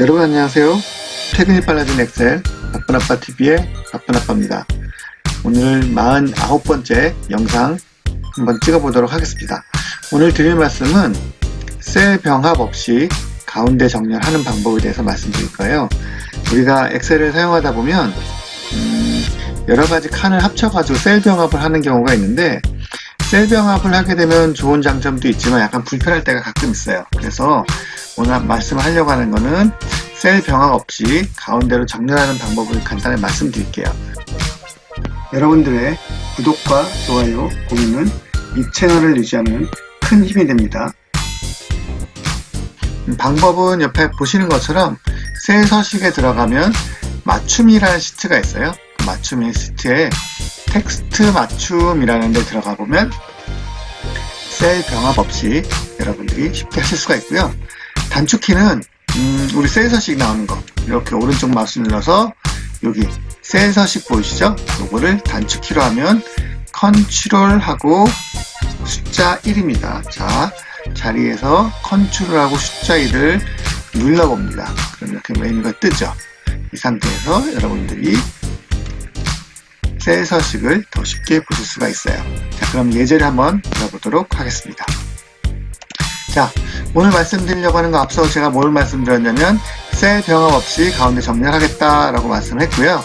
여러분 안녕하세요. 퇴근이 빨라진 엑셀 바쁜아빠 TV의 바쁜아빠입니다. 오늘 49번째 영상 한번 찍어보도록 하겠습니다. 오늘 드릴 말씀은 셀 병합 없이 가운데 정렬하는 방법에 대해서 말씀드릴 거예요. 우리가 엑셀을 사용하다 보면 음, 여러 가지 칸을 합쳐가지고 셀 병합을 하는 경우가 있는데 셀 병합을 하게 되면 좋은 장점도 있지만 약간 불편할 때가 가끔 있어요. 그래서 오늘 말씀을 하려고 하는 거는 셀 병합 없이 가운데로 정렬하는 방법을 간단히 말씀드릴게요. 여러분들의 구독과 좋아요, 공유는 이 채널을 유지하는 큰 힘이 됩니다. 음, 방법은 옆에 보시는 것처럼 셀 서식에 들어가면 맞춤이라는 시트가 있어요. 그 맞춤의 시트에 텍스트 맞춤이라는 데 들어가 보면 셀 병합 없이 여러분들이 쉽게 하실 수가 있고요. 단축키는 음, 우리 셀 서식 나오는 거 이렇게 오른쪽 마우스 눌러서 여기 셀 서식 보이시죠? 요거를 단축키로 하면 컨트롤하고 숫자 1입니다. 자, 자리에서 컨트롤하고 숫자 1을 눌러봅니다. 그럼 이렇게 메뉴가 뜨죠. 이 상태에서 여러분들이 셀 서식을 더 쉽게 보실 수가 있어요. 자, 그럼 예제를 한번 들어보도록 하겠습니다. 자, 오늘 말씀드리려고 하는 거 앞서 제가 뭘 말씀드렸냐면 셀 병합 없이 가운데 정렬하겠다라고 말씀했고요.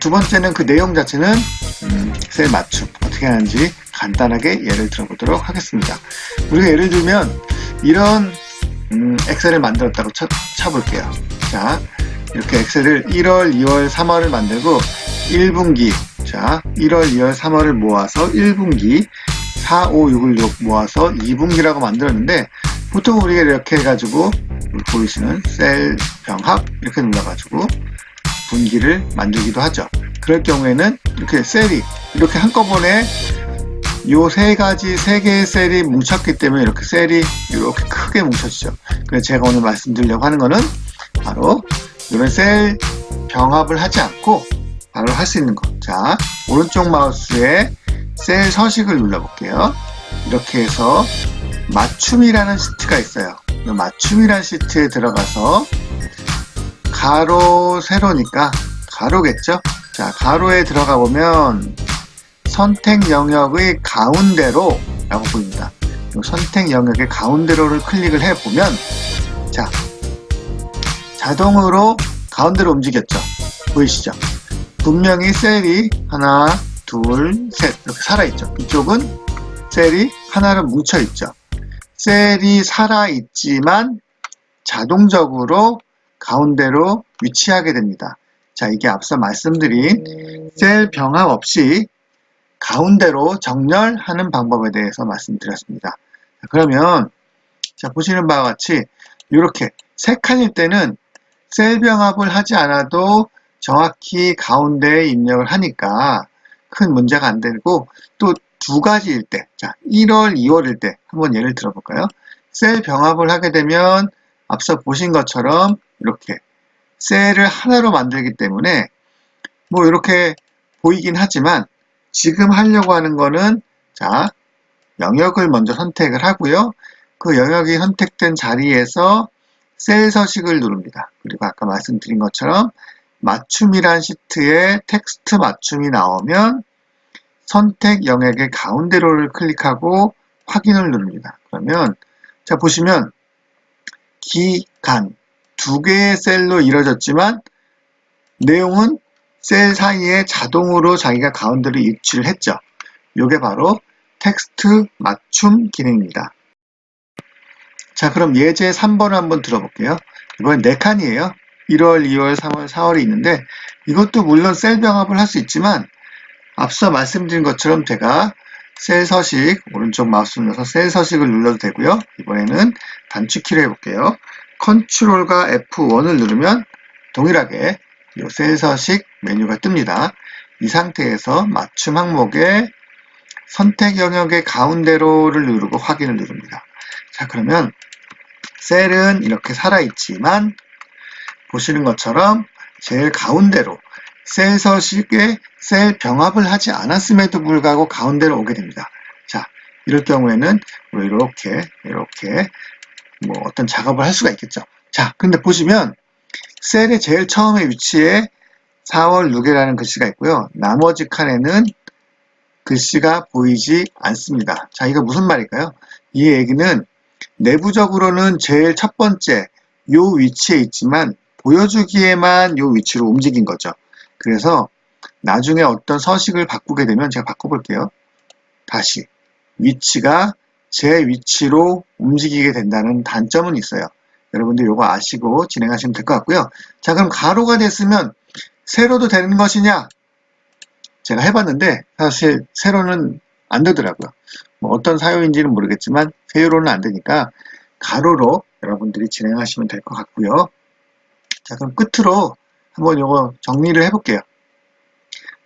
두 번째는 그 내용 자체는 음, 셀 맞춤 어떻게 하는지 간단하게 예를 들어보도록 하겠습니다. 우리가 예를 들면 이런 음, 엑셀을 만들었다고 쳐, 쳐볼게요. 자, 이렇게 엑셀을 1월, 2월, 3월을 만들고 1분기, 자, 1월, 2월, 3월을 모아서 1분기, 4, 5, 6을 모아서 2분기라고 만들었는데 보통 우리가 이렇게 해가지고 보이시는 셀 병합 이렇게 눌러가지고 분기를 만들기도 하죠. 그럴 경우에는 이렇게 셀이 이렇게 한꺼번에 요 세 가지 세 개의 셀이 뭉쳤기 때문에 이렇게 셀이 이렇게 크게 뭉쳐지죠. 그래서 제가 오늘 말씀드리려고 하는 거는 바로 이런 셀 병합을 하지 않고 바로 할 수 있는 거. 자, 오른쪽 마우스에 셀 서식을 눌러볼게요. 이렇게 해서 맞춤이라는 시트가 있어요. 이 맞춤이라는 시트에 들어가서 가로, 세로니까 가로겠죠? 자, 가로에 들어가 보면 선택 영역의 가운데로 라고 보입니다. 이 선택 영역의 가운데로를 클릭을 해 보면 자, 자동으로 가운데로 움직였죠? 보이시죠? 분명히 셀이 하나, 둘, 셋 이렇게 살아있죠. 이쪽은 셀이 하나로 뭉쳐있죠. 셀이 살아있지만 자동적으로 가운데로 위치하게 됩니다. 자, 이게 앞서 말씀드린 셀 병합 없이 가운데로 정렬하는 방법에 대해서 말씀드렸습니다. 자, 그러면 자, 보시는 바와 같이 이렇게 세 칸일 때는 셀 병합을 하지 않아도 정확히 가운데에 입력을 하니까 큰 문제가 안 되고 또 두 가지일 때, 자 1월, 2월일 때 한번 예를 들어볼까요? 셀 병합을 하게 되면 앞서 보신 것처럼 이렇게 셀을 하나로 만들기 때문에 뭐 이렇게 보이긴 하지만 지금 하려고 하는 거는 자 영역을 먼저 선택을 하고요. 그 영역이 선택된 자리에서 셀 서식을 누릅니다. 그리고 아까 말씀드린 것처럼 맞춤이란 시트에 텍스트 맞춤이 나오면 선택 영역의 가운데로를 클릭하고 확인을 누릅니다. 그러면 자 보시면 기간 두 개의 셀로 이루어졌지만 내용은 셀 사이에 자동으로 자기가 가운데로 일치를 했죠. 이게 바로 텍스트 맞춤 기능입니다. 자 그럼 예제 3번을 한번 들어볼게요. 이번엔 4칸이에요. 1월, 2월, 3월, 4월이 있는데 이것도 물론 셀 병합을 할 수 있지만 앞서 말씀드린 것처럼 제가 셀 서식 오른쪽 마우스 눌러서 셀 서식을 눌러도 되고요. 이번에는 단축키를 해볼게요. 컨트롤과 F1을 누르면 동일하게 이셀 서식 메뉴가 뜹니다. 이 상태에서 맞춤 항목에 선택 영역의 가운데로를 누르고 확인을 누릅니다. 자 그러면 셀은 이렇게 살아있지만 보시는 것처럼 제일 가운데로 셀 서식에 셀 병합을 하지 않았음에도 불구하고 가운데로 오게 됩니다. 자, 이럴 경우에는 뭐 이렇게, 이렇게 뭐 어떤 작업을 할 수가 있겠죠. 자, 근데 보시면 셀의 제일 처음에 위치에 4월 6일이라는 글씨가 있고요. 나머지 칸에는 글씨가 보이지 않습니다. 자, 이거 무슨 말일까요? 이 얘기는 내부적으로는 제일 첫 번째 요 위치에 있지만 보여주기에만 요 위치로 움직인 거죠. 그래서 나중에 어떤 서식을 바꾸게 되면 제가 바꿔볼게요. 다시 위치가 제 위치로 움직이게 된다는 단점은 있어요. 여러분들 이거 아시고 진행하시면 될 것 같고요. 자 그럼 가로가 됐으면 세로도 되는 것이냐? 제가 해봤는데 사실 세로는 안 되더라고요. 뭐 어떤 사유인지는 모르겠지만 세로는 안 되니까 가로로 여러분들이 진행하시면 될 것 같고요. 자 그럼 끝으로 한번 이거 정리를 해볼게요.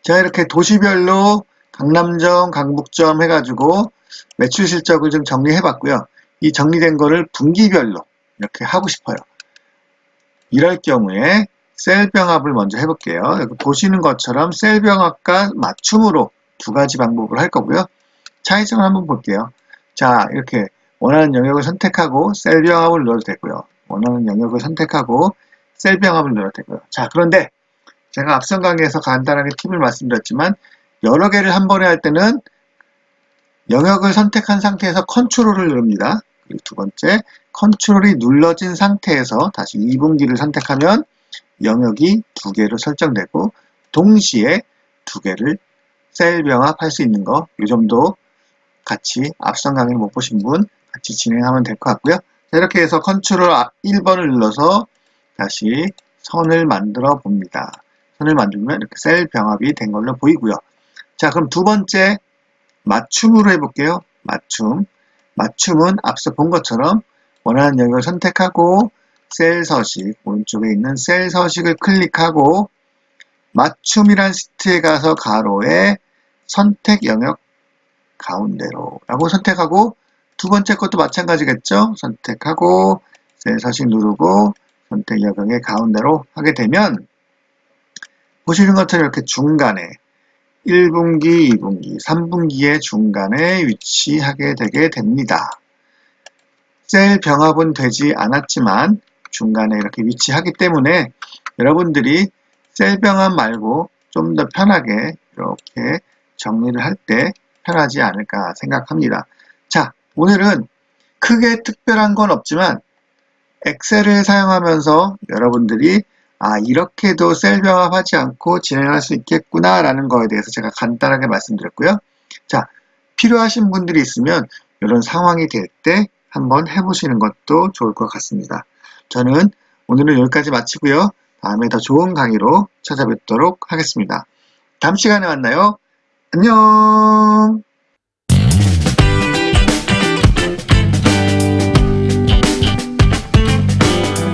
제가 이렇게 도시별로 강남점, 강북점 해가지고 매출 실적을 좀 정리해 봤고요. 이 정리된 거를 분기별로 이렇게 하고 싶어요. 이럴 경우에 셀 병합을 먼저 해볼게요. 보시는 것처럼 셀 병합과 맞춤으로 두 가지 방법을 할 거고요. 차이점을 한번 볼게요. 자, 이렇게 원하는 영역을 선택하고 셀 병합을 넣어도 되고요. 원하는 영역을 선택하고 셀 병합을 넣어도 되고요. 자, 그런데 제가 앞선 강의에서 간단하게 팁을 말씀드렸지만 여러 개를 한 번에 할 때는 영역을 선택한 상태에서 컨트롤을 누릅니다. 그리고 두 번째, 컨트롤이 눌러진 상태에서 다시 2분기를 선택하면 영역이 두 개로 설정되고 동시에 두 개를 셀 병합할 수 있는 거, 이 정도 같이 앞선 강의 못 보신 분 같이 진행하면 될 것 같고요. 자, 이렇게 해서 컨트롤 1번을 눌러서 다시 선을 만들어 봅니다. 선을 만들면 이렇게 셀 병합이 된 걸로 보이고요. 자, 그럼 두 번째 맞춤으로 해볼게요. 맞춤. 맞춤은 앞서 본 것처럼 원하는 영역을 선택하고 셀 서식, 오른쪽에 있는 셀 서식을 클릭하고 맞춤이란 시트에 가서 가로에 선택 영역 가운데로 라고 선택하고 두 번째 것도 마찬가지겠죠. 선택하고 셀 서식 누르고 선택 영역의 가운데로 하게 되면 보시는 것처럼 이렇게 중간에 1분기, 2분기, 3분기의 중간에 위치하게 되게 됩니다. 셀 병합은 되지 않았지만 중간에 이렇게 위치하기 때문에 여러분들이 셀 병합 말고 좀 더 편하게 이렇게 정리를 할 때 편하지 않을까 생각합니다. 자, 오늘은 크게 특별한 건 없지만 엑셀을 사용하면서 여러분들이 아, 이렇게도 셀 병합하지 않고 진행할 수 있겠구나 라는 거에 대해서 제가 간단하게 말씀드렸고요. 자, 필요하신 분들이 있으면 이런 상황이 될 때 한번 해보시는 것도 좋을 것 같습니다. 저는 오늘은 여기까지 마치고요. 다음에 더 좋은 강의로 찾아뵙도록 하겠습니다. 다음 시간에 만나요. 안녕!